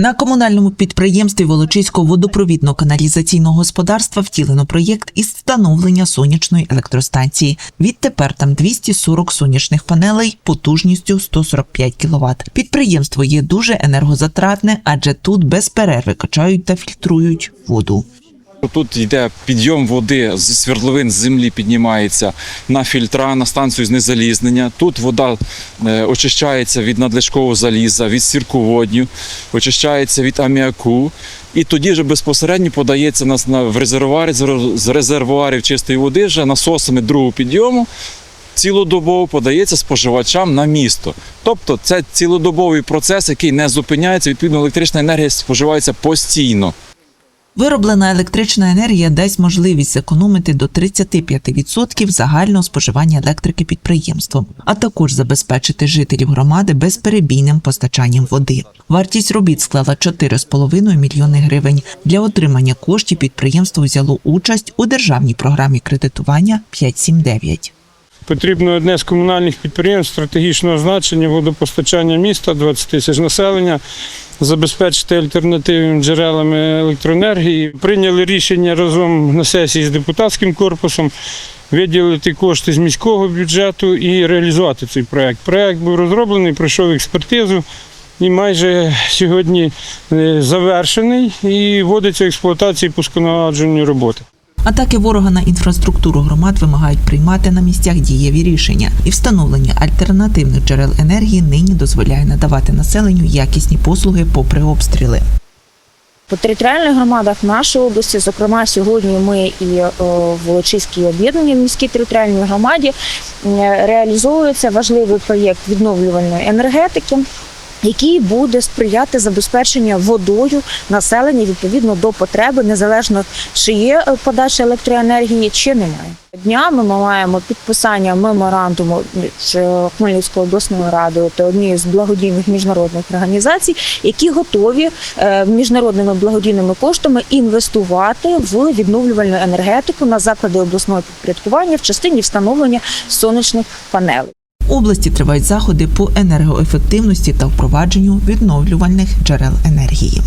На комунальному підприємстві Волочиського водопровідно-каналізаційного господарства втілено проєкт із встановлення сонячної електростанції. Відтепер там 240 сонячних панелей потужністю 145 кВт. Підприємство є дуже енергозатратне, адже тут без перерви качають та фільтрують воду. Тут йде підйом води з свердловин з землі піднімається на фільтра, на станцію знезалізнення. Тут вода е, очищається від надлишкового заліза, від сірководню, очищається від аміаку. І тоді вже безпосередньо подається нас на в резервуари з- з резервуарів чистої води вже насосами другого підйому. Цілодобово подається споживачам на місто. Тобто це цілодобовий процес, який не зупиняється. Відповідно, електрична енергія споживається постійно. Вироблена електрична енергія дасть можливість зекономити до 35% загального споживання електрики підприємством, а також забезпечити жителів громади безперебійним постачанням води. Вартість робіт склала 4,5 мільйони гривень. Для отримання коштів підприємство взяло участь у державній програмі кредитування 579. Потрібно одне з комунальних підприємств стратегічного значення водопостачання міста, 20 тисяч населення, забезпечити альтернативними джерелами електроенергії. Прийняли рішення разом на сесії з депутатським корпусом виділити кошти з міського бюджету і реалізувати цей проект. Проект був розроблений, пройшов експертизу. І майже сьогодні е, завершений і вводиться в експлуатацію пусконаладжувальні роботи. Атаки ворога на інфраструктуру громад вимагають приймати на місцях дієві рішення, і встановлення альтернативних джерел енергії нині дозволяє надавати населенню якісні послуги попри обстріли. По територіальних громадах нашої області, зокрема, сьогодні ми і е, в Волочиській об'єднаній міській територіальній громаді е, реалізовується важливий проєкт відновлювальної енергетики. Який буде сприяти забезпеченню водою населення відповідно до потреби, незалежно чи є е, подача електроенергії, чи немає. Днями ми маємо підписання меморандуму з е, Хмельницькою обласною радою та однією з благодійних міжнародних організацій, які готові е, міжнародними благодійними коштами інвестувати в відновлювальну енергетику на заклади обласного підпорядкування в частині встановлення сонячних панелей. Області тривають заходи по енергоефективності та впровадженню відновлювальних джерел енергії.